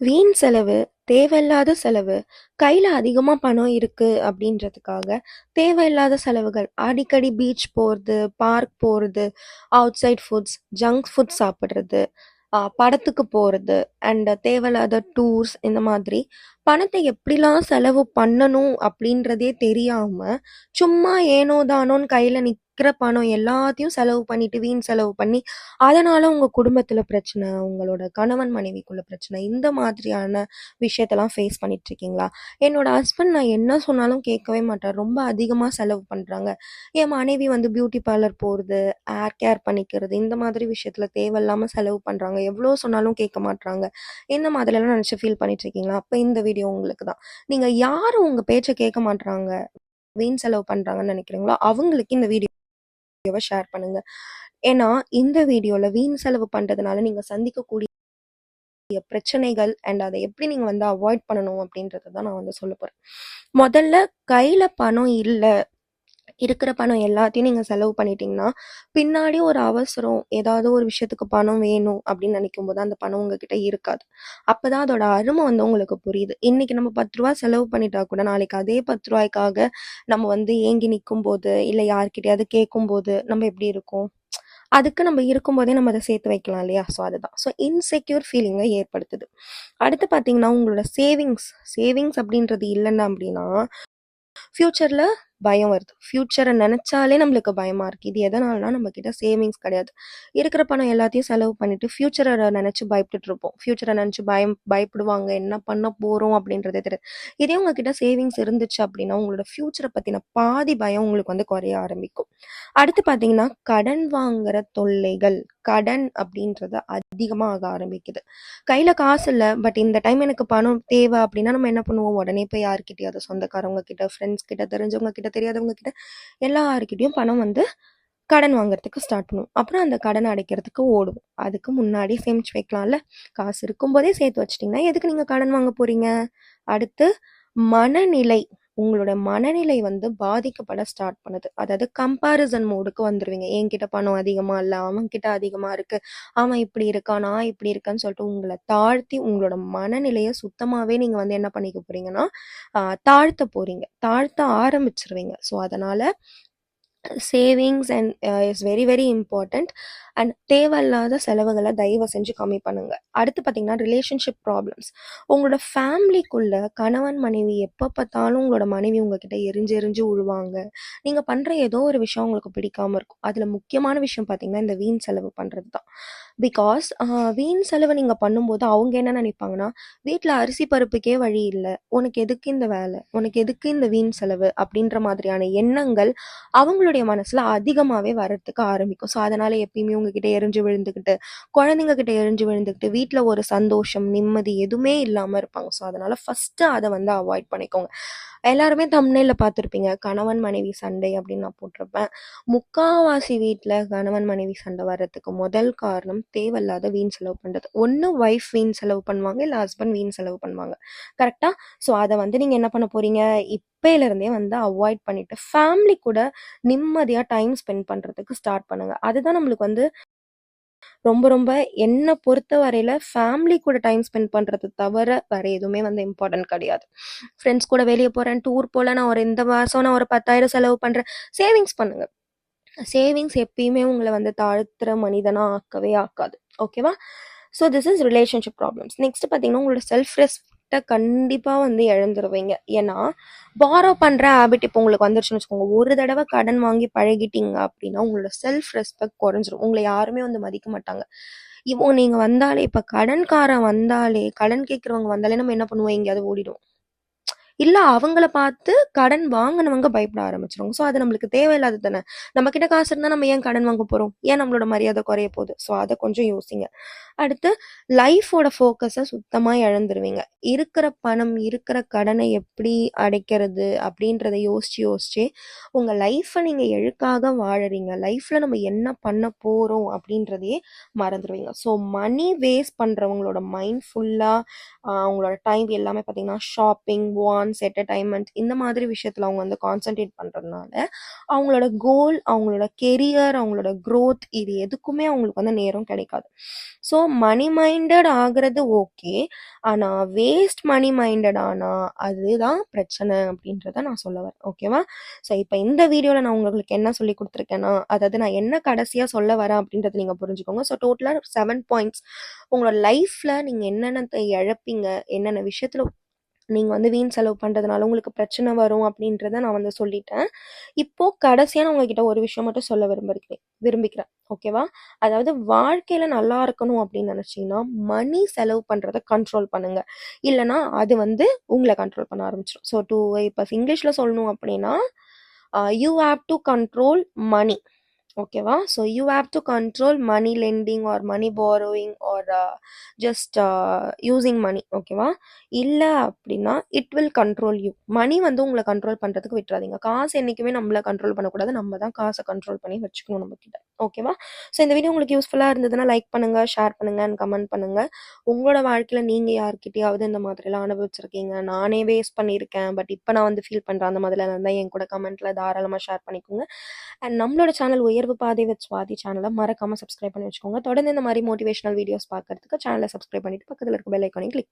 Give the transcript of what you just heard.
வீண் செலவு, தேவையில்லாத செலவு, கையில் அதிகமாக பணம் இருக்குது அப்படின்றதுக்காக, தேவையில்லாத செலவுகள். அடிக்கடி பீச் போகிறது பார்க் போறது, அவுட்சைட் ஃபுட்ஸ், ஜங்க் ஃபுட் சாப்பிட்றது படத்துக்கு போகிறது அண்ட் தேவையில்லாத டூர்ஸ் இந்த மாதிரி பணத்தை எப்படிலாம் செலவு பண்ணணும் அப்படின்றதே தெரியாமல் சும்மா ஏனோ தானோன்னு கையில் கையில இருக்கிற பணம் எல்லாத்தையும் செலவு பண்ணிட்டு, வீண் செலவு பண்ணி, அதனால உங்க குடும்பத்தில் பிரச்சனை, உங்களோட கணவன் மனைவிக்குள்ள பிரச்சனை, இந்த மாதிரியான விஷயத்தெல்லாம் ஃபேஸ் பண்ணிட்டு இருக்கீங்களா? என்னோட ஹஸ்பண்ட் நான் என்ன சொன்னாலும் கேட்கவே மாட்டார் ரொம்ப அதிகமா செலவு பண்றாங்க. என் மனைவி வந்து பியூட்டி பார்லர் போறது, ஹேர் கேர் பண்ணிக்கிறது, இந்த மாதிரி விஷயத்தில தேவையில்லாம செலவு பண்றாங்க. எவ்வளோ சொன்னாலும் கேட்க மாட்றாங்க. இந்த மாதிரிலாம் நெனச்சு ஃபீல் பண்ணிட்டு இருக்கீங்களா? அப்ப இந்த வீடியோ உங்களுக்கு தான். நீங்க யாரும் உங்க பேச்சை கேட்க மாட்டாங்க வீண் செலவு பண்றாங்கன்னு நினைக்கிறீங்களோ அவங்களுக்கு இந்த வீடியோ வீடியோவ ஷேர் பண்ணுங்க. ஏன்னா, இந்த வீடியோல வீண் செலவு பண்றதுனால நீங்க சந்திக்கக்கூடிய பிரச்சனைகள் அண்ட் அதை எப்படி நீங்க வந்து அவாய்ட் பண்ணணும் அப்படின்றத தான் நான் வந்து சொல்ல போறேன். முதல்ல கையில பணம் இல்லை இருக்கிற பணம் எல்லாத்தையும் நீங்கள் செலவு பண்ணிட்டீங்கன்னா, பின்னாடி ஒரு அவசரம், ஏதாவது ஒரு விஷயத்துக்கு பணம் வேணும் அப்படின்னு நினைக்கும் போது அந்த பணம் உங்ககிட்ட இருக்காது. அப்பதான் அதோட அருமை வந்து உங்களுக்கு புரியுது. இன்னைக்கு நம்ம பத்து ரூபா செலவு பண்ணிட்டா கூட, நாளைக்கு அதே பத்து ரூபாய்க்காக நம்ம வந்து ஏங்கி நிற்கும் போது இல்லை யார்கிட்டயாவது கேட்கும்போது, நம்ம எப்படி இருக்கும்? அதுக்கு நம்ம இருக்கும்போதே நம்ம அதை சேர்த்து வைக்கலாம் இல்லையா? ஸோ அதுதான். ஸோ இன்செக்யூர் ஃபீலிங்கை ஏற்படுத்துது. அடுத்து பார்த்தீங்கன்னா, உங்களோட சேவிங்ஸ் சேவிங்ஸ் அப்படின்றது இல்லைன்னா அப்படின்னா, ஃப்யூச்சரில் பயம் வருது. ஃப்யூச்சரை நினச்சாலே நம்மளுக்கு பயமாக இருக்குது இது எதனாலனா நம்ம கிட்ட சேவிங்ஸ் கிடையாது. இருக்கிற பணம் எல்லாத்தையும் செலவு பண்ணிட்டு, ஃப்யூச்சரை நினச்சி பயப்பட்டுட்டு இருப்போம். ஃப்யூச்சரை நினச்சி பயம் பயப்படுவாங்க. என்ன பண்ண போகிறோம் அப்படின்றதே தெரியாது. இதே உங்ககிட்ட சேவிங்ஸ் இருந்துச்சு அப்படின்னா, உங்களோட ஃப்யூச்சரை பற்றின பாதி பயம் உங்களுக்கு வந்து குறைய ஆரம்பிக்கும். அடுத்து பார்த்தீங்கன்னா, கடன் வாங்குற தொல்லைகள். கடன் அப்படின்றது அதிகமாக ஆக ஆரம்பிக்குது. கையில் காசு இல்லை பட் இந்த டைம் எனக்கு பணம் தேவை அப்படின்னா, நம்ம என்ன பண்ணுவோம்? உடனே போய் யார்கிட்டயாவது சொந்தக்காரவங்க கிட்ட, ஃப்ரெண்ட்ஸ் கிட்ட, தெரிஞ்சவங்க கிட்ட, தெரியாதவங்க கிட்ட எல்லாருக்கிட்டையும் பணம் வந்து கடன் வாங்குறதுக்கு ஸ்டார்ட் பண்ணுவோம். அப்புறம் அந்த கடன் அடைக்கிறதுக்கு ஓடுவோம். அதுக்கு முன்னாடி சேமிச்சு வைக்கலாம்ல. காசு இருக்கும்போதே சேர்த்து வச்சிட்டிங்கன்னா எதுக்கு நீங்க கடன் வாங்க போறீங்க? அடுத்து மனநிலை. உங்களோட மனநிலை வந்து பாதிக்கப்பட ஸ்டார்ட் பண்ணுது. அதாவது கம்பேரிசன் மோடுக்கு வந்துடுவீங்க என்கிட்ட பணம் அதிகமா இல்ல, அவன்கிட்ட அதிகமாக இருக்கு. அவன் இப்படி இருக்கான், நான் இப்படி இருக்கேன்னு சொல்லிட்டு உங்களை தாழ்த்தி, உங்களோட மனநிலையை சுத்தமாகவே நீங்கள் வந்து என்ன பண்ணிக்க போகிறீங்கன்னா தாழ்த்த போகிறீங்க தாழ்த்த ஆரம்பிச்சிருவீங்க ஸோ அதனால் savings and is very very important and தேவையில்லாத செலவுகளை தயவு செஞ்சு கம்மி பண்ணுங்க. அடுத்து பார்த்தீங்கன்னா, ரிலேஷன்ஷிப் ப்ராப்ளம்ஸ். உங்களோட ஃபேமிலிக்குள்ள கணவன், மனைவி எப்போ பார்த்தாலும் உங்களோட மனைவி உங்ககிட்ட எரிஞ்சு எரிஞ்சு உழுவாங்க. நீங்க பண்ற ஏதோ ஒரு விஷயம் உங்களுக்கு பிடிக்காம இருக்கும். அதுல முக்கியமான விஷயம் பார்த்தீங்கன்னா, இந்த வீண் செலவு பண்றது தான். பிகாஸ் வீண் செலவு நீங்க பண்ணும்போது அவங்க என்ன நினைப்பாங்கன்னா, வீட்டில் அரிசி பருப்புக்கே வழி இல்லை உனக்கு எதுக்கு இந்த வேலை உனக்கு எதுக்கு இந்த வீண் செலவு? அப்படின்ற மாதிரியான எண்ணங்கள் அவங்களுடைய மனசுல அதிகமாகவே வர்றதுக்கு ஆரம்பிக்கும். ஸோ அதனால எப்பயுமே கிட்ட எரிஞ்சு விழுந்துகிட்டு, குழந்தைங்க கிட்ட எரிஞ்சு விழுந்துகிட்டு, வீட்டில் ஒரு சந்தோஷம், நிம்மதி எதுவுமே இல்லாம இருப்பாங்க. ஸோ அதனால ஃபஸ்ட்டு அத வந்து அவாய்ட் பண்ணிக்கோங்க. எல்லாருமே தம்னையில் பார்த்துருப்பீங்க. கணவன், மனைவி சண்டை அப்படின்னு நான் போட்டிருப்பேன். முக்காவாசி வீட்டில் கணவன், மனைவி சண்டை வர்றதுக்கு முதல் காரணம் தேவையில்லாத வீண் செலவு பண்ணுறது ஒன்று ஒய்ஃப் வீண் செலவு பண்ணுவாங்க, இல்லை ஹஸ்பண்ட் வீண் செலவு பண்ணுவாங்க. கரெக்டாக ஸோ அதை வந்து நீங்கள் என்ன பண்ண போகிறீங்க இப்போலேருந்தே வந்து அவாய்ட் பண்ணிவிட்டு ஃபேமிலி கூட நிம்மதியாக டைம் ஸ்பெண்ட் பண்ணுறதுக்கு ஸ்டார்ட் பண்ணுங்கள் அதுதான் நம்மளுக்கு வந்து ரொம்ப ரொம்ப என்ன பொறுத்தவரையில ஃபேமிலி கூட டைம் ஸ்பெண்ட் பண்றது தவிர, வேற எதுவுமே வந்து இம்பார்ட்டன்ட் கிடையாது. ஃப்ரெண்ட்ஸ் கூட வெளியே போறேன், டூர் போல, நான் ஒரு இந்த மாசம் நான் ஒரு 10,000 செலவு பண்றேன். சேவிங்ஸ் பண்ணுங்க. சேவிங்ஸ் எப்பயுமே உங்களை வந்து தாழ்த்துற மனிதனாக ஆக்கவே ஆக்காது. ஓகேவா? So this is relationship problems. Next பார்த்தீங்கன்னா, உங்களோட செல்ஃப் ஹேபிட்டை கண்டிப்பா வந்து இழந்துருவீங்க. ஏன்னா, பாரோ பண்ற ஹேபிட் இப்போ உங்களுக்கு வந்துருச்சுன்னு வச்சுக்கோங்க. ஒரு தடவை கடன் வாங்கி பழகிட்டீங்க அப்படின்னா, உங்களோட செல்ஃப் ரெஸ்பெக்ட் குறைஞ்சிரும். உங்களை யாருமே வந்து மதிக்க மாட்டாங்க. இவங்க நீங்க வந்தாலே இப்போ கடன்காரன் வந்தாலே, கடன் கேட்குறவங்க வந்தாலே நம்ம என்ன பண்ணுவோம்? எங்கேயாவது ஓடிடுவோம். இல்லை அவங்கள பார்த்து கடன் வாங்கினவங்க பயப்பட ஆரம்பிச்சிருவாங்க ஸோ அது நம்மளுக்கு தேவையில்லாதது தானே. நம்ம கிட்ட காசு இருந்தால் நம்ம ஏன் கடன் வாங்க போகிறோம் ஏன் நம்மளோட மரியாதை குறைய போகுது? ஸோ அதை கொஞ்சம் யோசிங்க. அடுத்து லைஃபோட ஃபோக்கஸை சுத்தமாக இழந்துருவீங்க. இருக்கிற பணம், இருக்கிற கடனை எப்படி அடைக்கிறது அப்படின்றத யோசிச்சு யோசிச்சு உங்கள் லைஃப்பை நீங்கள் எழுக்காக வாழறீங்க? லைஃப்பில் நம்ம என்ன பண்ண போகிறோம் அப்படின்றதையே மறந்துடுவீங்க ஸோ மனி வேஸ்ட் பண்ணுறவங்களோட மைண்ட் ஃபுல்லாக அவங்களோட டைம் எல்லாமே பார்த்தீங்கன்னா, shopping, one once time month இந்த மாதிரி விஷயத்தில் அவங்க வந்து கான்சென்ட்ரேட் பண்ணுறதுனால அவங்களோட கோல் அவங்களோட கெரியர் அவங்களோட க்ரோத் இது எதுக்குமே அவங்களுக்கு வந்து நேரம் கிடைக்காது. ஸோ மணி மைண்டட் ஆகிறது ஓகே ஆனால் வேஸ்ட் மணி மைண்டட் ஆனால் அதுதான் பிரச்சனை அப்படின்றத நான் சொல்ல வரேன். ஓகேவா ஸோ இப்போ இந்த வீடியோவில் நான் உங்களுக்கு என்ன சொல்லி கொடுத்துருக்கேன்னா அதாவது நான் என்ன கடைசியாக சொல்ல வரேன் அப்படின்றத நீங்கள் புரிஞ்சுக்கோங்க. ஸோ டோட்டலாக செவன் பாயிண்ட்ஸ் உங்களோட லைஃப்பில் நீங்கள் என்னென்ன இழப்பீங்க என்னென்ன விஷயத்தில் நீங்கள் வந்து வீண் செலவு பண்ணுறதுனால உங்களுக்கு பிரச்சனை வரும் அப்படின்றத நான் வந்து சொல்லிட்டேன். இப்போது கடைசியாக நான் உங்ககிட்ட ஒரு விஷயம் மட்டும் சொல்ல விரும்புகிறேன் விரும்பிக்கிறேன் ஓகேவா அதாவது வாழ்க்கையில் நல்லா இருக்கணும் அப்படின்னு நினச்சிங்கன்னா மணி செலவு பண்ணுறத கண்ட்ரோல் பண்ணுங்க. இல்லைனா அது வந்து உங்களை கண்ட்ரோல் பண்ண ஆரம்பிச்சிடும் ஸோ டூ இப்போ இங்கிலீஷில் சொல்லணும் அப்படின்னா you have to control money ஓகேவா? So you have to control money lending or money borrowing or just using money ஓகேவா? இல்லை அப்படின்னா it will control you money வந்து உங்களை கண்ட்ரோல் பண்ணுறதுக்கு விட்டுறாதீங்க. காசு என்றைக்குமே நம்மளை கண்ட்ரோல் பண்ணக்கூடாது. நம்ம தான் காசை கண்ட்ரோல் பண்ணி வச்சுக்கணும் நம்ம கிட்ட ஓகேவா? ஸோ இந்த வீடியோ உங்களுக்கு யூஸ்ஃபுல்லாக இருந்ததுன்னா லைக் பண்ணுங்கள் ஷேர் பண்ணுங்கள் அண்ட் கமெண்ட் பண்ணுங்கள் உங்களோட வாழ்க்கையில் நீங்கள் யார்கிட்டயாவது இந்த மாதிரிலாம் அனுபவிச்சிருக்கீங்க? நானே வேஸ்ட் பண்ணியிருக்கேன். பட் இப்போ நான் வந்து ஃபீல் பண்ணுறேன் அந்த மாதிரிலாம் இருந்தால் என் கூட கமெண்ட்டில் தாராளமாக ஷேர் பண்ணிக்கோங்க. அண்ட் நம்மளோட சேனல் உயர் உயர்வு பாதை வித் சுவாதி சேனலை மறக்காமல் சப்ஸ்கிரைப் பண்ணி வச்சுக்கோங்க. தொடர்ந்து இந்த மாதிரி மோட்டிவேஷனல் வீடியோஸ் பார்க்கறதுக்கு சேனலை சப்ஸ்கிரைப் பண்ணிட்டு பக்கத்தில் இருக்க பெல் ஐக்கானையும் கிளிக்